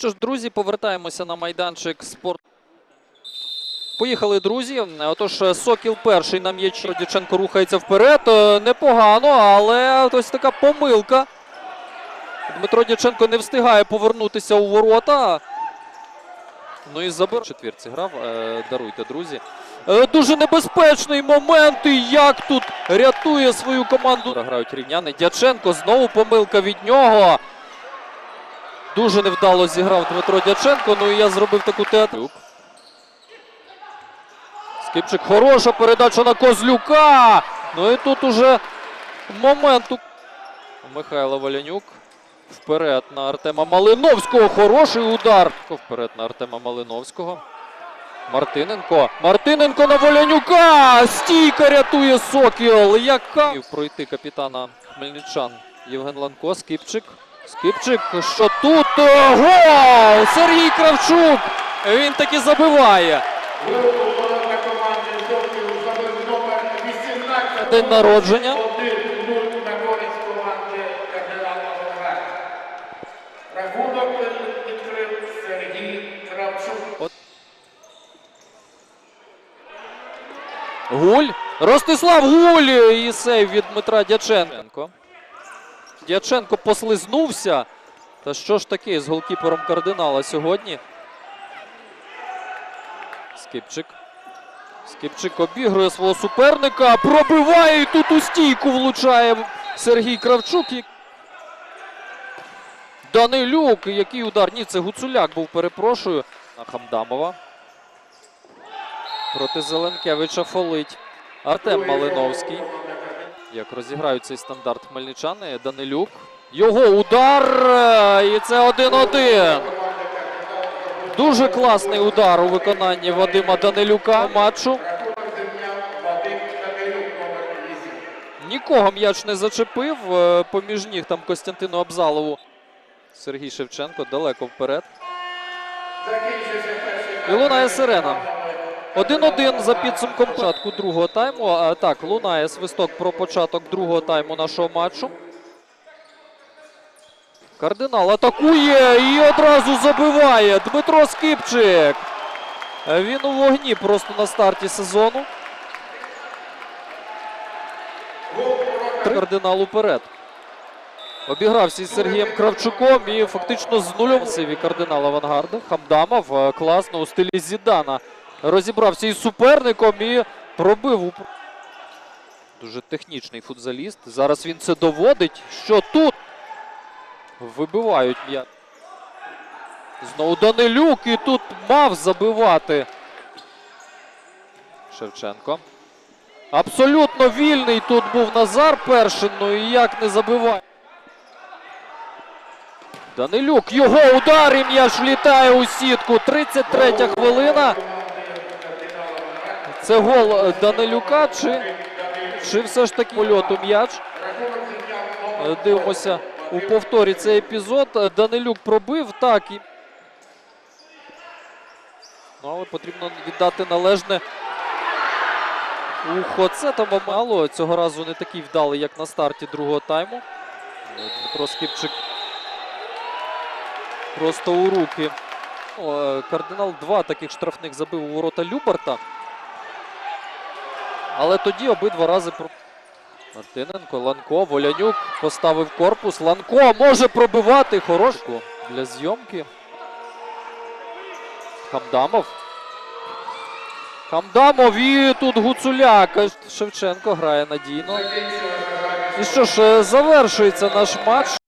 Що ж, друзі, повертаємося на майданчик спорт. Поїхали, друзі. Отож, Сокіл перший на м'ячі. Дяченко рухається вперед. Е, Непогано, але ось така помилка. Дмитро Дяченко не встигає повернутися у ворота. Ну і забир. Четвірці грав. Е, Даруйте, друзі. Е, Дуже небезпечний момент. І як тут рятує свою команду. Грають рівняни. Дяченко знову помилка від нього. Дуже невдало зіграв Дмитро Дяченко. Ну і я зробив таку театру. Скипчик хороша передача на Козлюка. Ну і тут уже момент. у- Михайло Валянюк. Вперед на Артема Малиновського. Хороший удар. Вперед на Артема Малиновського. Мартиненко. Мартиненко на Волянюка. Стійка рятує Сокіл. Яка пройти капітана хмельничан Євген Ланко. Скипчик. Скипчик. Що тут? Гол! Сергій Кравчук. Він таки забиває. Вихована команди Сокіл забив номер 18. День народження. 1-0 на користь команди кардинала Волга. Рахунок Сергій Кравчук. Гуль. Ростислав Гуль і сейв від Дмитра Дяченко. Дяченко послизнувся. Та що ж таке з голкіпером кардинала сьогодні? Скипчик. Скипчик обігрує свого суперника. Пробиває і тут у стійку влучає Сергій Кравчук. Данилюк. Який удар? Ні, це Гуцуляк був, перепрошую. На Хамдамова. Проти Зеленкевича фолить Артем Малиновський. Як розіграють цей стандарт хмельничани, Данилюк. Його удар. І це 1-1. Дуже класний удар у виконанні Вадима Данилюка матчу. Рахунок зрівняв Вадим Данилюк номер 8. Нікого м'яч не зачепив. е, Поміж ніг там Костянтину Абзалову. Сергій Шевченко далеко вперед. І лунає сирена. 1-1 за підсумком початку другого тайму. Так, лунає свисток про початок другого тайму нашого матчу. Кардинал атакує і одразу забиває. Дмитро Скипчик. Він у вогні просто на старті сезону. Кардинал уперед. Обігрався із Сергієм Кравчуком і фактично з нульом сиві кардинал авангарда. Хамдамов е, класно у стилі Зідана. Розібрався із суперником і пробив. Дуже технічний футзаліст. Зараз він це доводить. Що тут? Вибивають м'яч. Знову Данилюк і тут мав забивати. Шевченко. Абсолютно вільний тут був Назар Першин, ну і як не забиває. Данилюк, його удар і м'яч влітає у сітку. 33 хвилина. Це гол е, Данилюка чи, чи все ж таки польоту м'яч? Е, Дивимося у повторі цей епізод. Е, Данилюк пробив так і. Ну, але потрібно віддати належне. Ухо, це там мало. Цього разу не такий вдалий, як на старті другого тайму. Дмитро Скіпчик просто у руки. Кардинал два таких штрафних забив у ворота Любарта. Але тоді обидва рази про. Мартиненко, Ланко, Волянюк поставив корпус. Ланко може пробивати хорошку для зйомки. Хамдамов. Хамдамов і тут Гуцуляк. Шевченко грає надійно. І що ж, е, завершується наш матч.